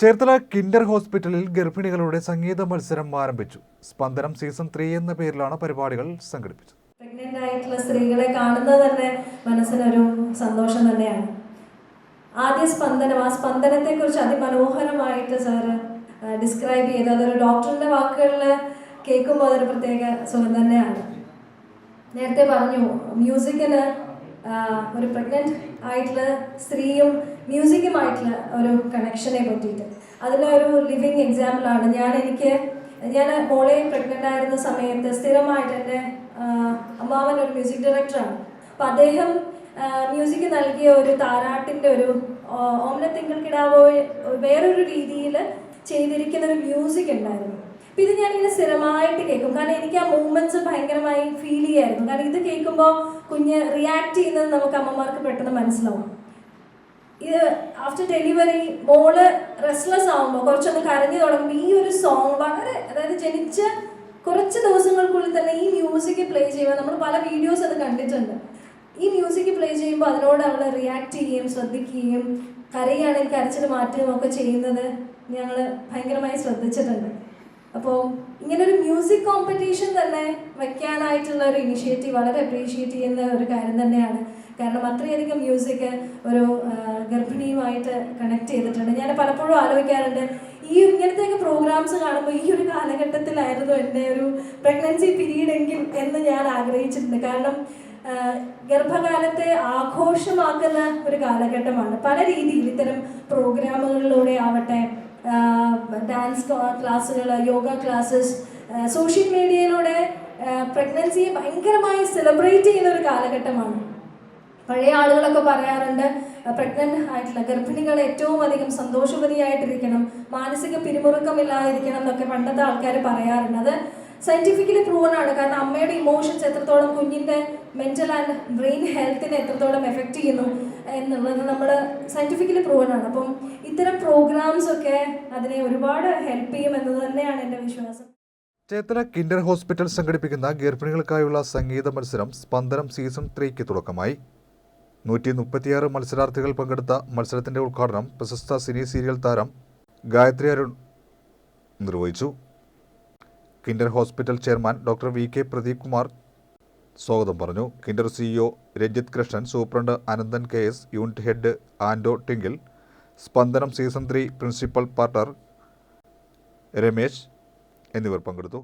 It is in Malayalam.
ചേർത്തല കിൻഡർ ഹോസ്പിറ്റലിൽ ഗർഭിണികളുടെ സംഗീത മത്സരം ആരംഭിച്ചു. സ്പന്ദനം സീസൺ ത്രീ എന്ന പേരിലാണ് പരിപാടികൾ സംഘടിപ്പിച്ചത്. പ്രഗ്നന്റ് ആയിട്ടുള്ള സ്ത്രീകളെ കാണുന്നത് തന്നെ മനസ്സിനൊരു സന്തോഷം തന്നെയാണ്. ആദ്യ സ്പന്ദനം ആ സ്പന്ദനത്തെ കുറിച്ച് അതിമനോഹരമായിട്ട് സാറ് ഡിസ്ക്രൈബ് ചെയ്ത് അതൊരു ഡോക്ടറിന്റെ വാക്കുകളിൽ കേൾക്കുമ്പോൾ അതൊരു പ്രത്യേക സുഖം തന്നെയാണ്. നേരത്തെ പറഞ്ഞു മ്യൂസിക്കിന് ഒരു പ്രഗ്നന്റ് ആയിട്ടുള്ള സ്ത്രീയും മ്യൂസിക്കുമായിട്ടുള്ള ഒരു കണക്ഷനെ പറ്റിയിട്ട്. അതിന്റെ ഒരു ലിവിങ് എക്സാമ്പിളാണ് ഞാൻ എനിക്ക് ഞാൻ മോളെ പ്രഗ്നന്റ് ആയിരുന്ന സമയത്ത് സ്ഥിരമായിട്ട് എന്റെ അമ്മാവൻ ഒരു മ്യൂസിക് ഡയറക്ടറാണ് അപ്പം അദ്ദേഹം മ്യൂസിക് നൽകിയ ഒരു താരാട്ടിന്റെ ഒരു ഓമന തിങ്കൾ കിടാവോ വേറൊരു രീതിയിൽ ചെയ്തിരിക്കുന്ന ഒരു മ്യൂസിക് ഉണ്ടായിരുന്നു. ഇത് ഞാനിങ്ങനെ സ്ഥിരമായിട്ട് കേൾക്കും. കാരണം എനിക്ക് ആ മൂവ്മെന്റ്സ് ഭയങ്കരമായി ഫീൽ ചെയ്യായിരുന്നു. കാരണം ഇത് കേൾക്കുമ്പോൾ കുഞ്ഞ് റിയാക്ട് ചെയ്യുന്നത് നമുക്ക് അമ്മമാർക്ക് പെട്ടെന്ന് മനസ്സിലാവും. ഇത് ആഫ്റ്റർ ഡെലിവറി മോൾ റെസ്റ്റ്ലെസ് ആവുമ്പോൾ കുറച്ചൊന്ന് കരഞ്ഞു തുടങ്ങുമ്പോൾ ഈ ഒരു സോങ് വളരെ അതായത് ജനിച്ച കുറച്ച് ദിവസങ്ങൾക്കുള്ളിൽ തന്നെ ഈ മ്യൂസിക് പ്ലേ ചെയ്യുമ്പോൾ നമ്മൾ പല വീഡിയോസ് അത് കണ്ടിട്ടുണ്ട്. ഈ മ്യൂസിക് പ്ലേ ചെയ്യുമ്പോൾ അതിനോട് അവൾ റിയാക്ട് ചെയ്യുകയും ശ്രദ്ധിക്കുകയും കരയുകയാണെങ്കിൽ കരച്ചിൽ മാറ്റുകയും ഒക്കെ ചെയ്യുന്നത് ഞങ്ങൾ ഭയങ്കരമായി ശ്രദ്ധിച്ചിട്ടുണ്ട്. അപ്പോൾ ഇങ്ങനൊരു മ്യൂസിക് കോമ്പറ്റീഷൻ തന്നെ വയ്ക്കാനായിട്ടുള്ള ഒരു ഇനിഷ്യേറ്റീവ് വളരെ അപ്രീഷിയേറ്റ് ചെയ്യുന്ന ഒരു കാര്യം തന്നെയാണ്. കാരണം അത്രയധികം മ്യൂസിക് ഒരു ഗർഭിണിയുമായിട്ട് കണക്ട് ചെയ്തിട്ടുണ്ട്. ഞാൻ പലപ്പോഴും ആലോചിക്കാറുണ്ട് ഈ ഇങ്ങനത്തെയൊക്കെ പ്രോഗ്രാംസ് കാണുമ്പോൾ ഈ ഒരു കാലഘട്ടത്തിലായിരുന്നു എന്റെ ഒരു പ്രഗ്നൻസി പീരീഡ് എങ്കിൽ എന്ന് ഞാൻ ആഗ്രഹിച്ചിട്ടുണ്ട്. കാരണം ഗർഭകാലത്തെ ആഘോഷമാക്കുന്ന ഒരു കാലഘട്ടമാണ്. പല രീതിയിൽ ഇത്തരം പ്രോഗ്രാമുകളിലൂടെ ആവട്ടെ ഡാൻസ് ക്ലാസ്സുകൾ യോഗ ക്ലാസ്സസ് സോഷ്യൽ മീഡിയയിലൂടെ പ്രഗ്നൻസിയെ ഭയങ്കരമായി സെലിബ്രേറ്റ് ചെയ്യുന്ന ഒരു കാലഘട്ടമാണ്. പഴയ ആളുകളൊക്കെ പറയാറുണ്ട് പ്രഗ്നന്റ് ആയിട്ടുള്ള ഗർഭിണികൾ ഏറ്റവും അധികം സന്തോഷവതിയായിട്ടിരിക്കണം മാനസിക പിരിമുറുക്കം പിരിമുറുക്കമില്ലാതിരിക്കണം എന്നൊക്കെ പണ്ടത്തെ ആൾക്കാർ പറയാറുണ്ട്. അത് സയന്റിഫിക്കലി പ്രൂവൺ ആണ്. കാരണം അമ്മയുടെ ഇമോഷൻസ് എത്രത്തോളം കുഞ്ഞിന്റെ മെന്റൽ ആൻഡ് ബ്രെയിൻ ഹെൽത്തിനെ എത്രത്തോളം എഫക്റ്റ് ചെയ്യുന്നു എന്നുള്ളത് നമ്മൾ സയന്റിഫിക്കലി പ്രൂവൺ ആണ്. അപ്പം ഇത്തരം പ്രോഗ്രാംസ് ഒക്കെ അതിനെ ഒരുപാട് ഹെൽപ്പ് ചെയ്യും എന്നത് തന്നെയാണ് എന്റെ വിശ്വാസം. ചേത്തല കിൻഡർ ഹോസ്പിറ്റൽ സംഘടിപ്പിക്കുന്ന ഗർഭിണികൾക്കായുള്ള സംഗീത മത്സരം സ്പന്ദനം സീസൺ ത്രീക്ക് തുടക്കമായി. നൂറ്റി മുപ്പത്തിയാറ് മത്സരാർത്ഥികൾ പങ്കെടുത്ത മത്സരത്തിന്റെ ഉദ്ഘാടനം പ്രശസ്ത സിനി സീരിയൽ താരം ഗായത്രി അരുൺ നിർവഹിച്ചു. Kinder hospital chairman doctor V K Pradeep Kumar സ്വാഗതം പറഞ്ഞു. Kinder CEO Ranjith Krishnan superintendent Ananthan K S unit head ആൻഡോ ടിങ്കിൽ സ്പന്ദനം സീസൺ ത്രീ പ്രിൻസിപ്പൽ പാർട്ടർ രമേശ് എന്നിവർ പങ്കെടുത്തു.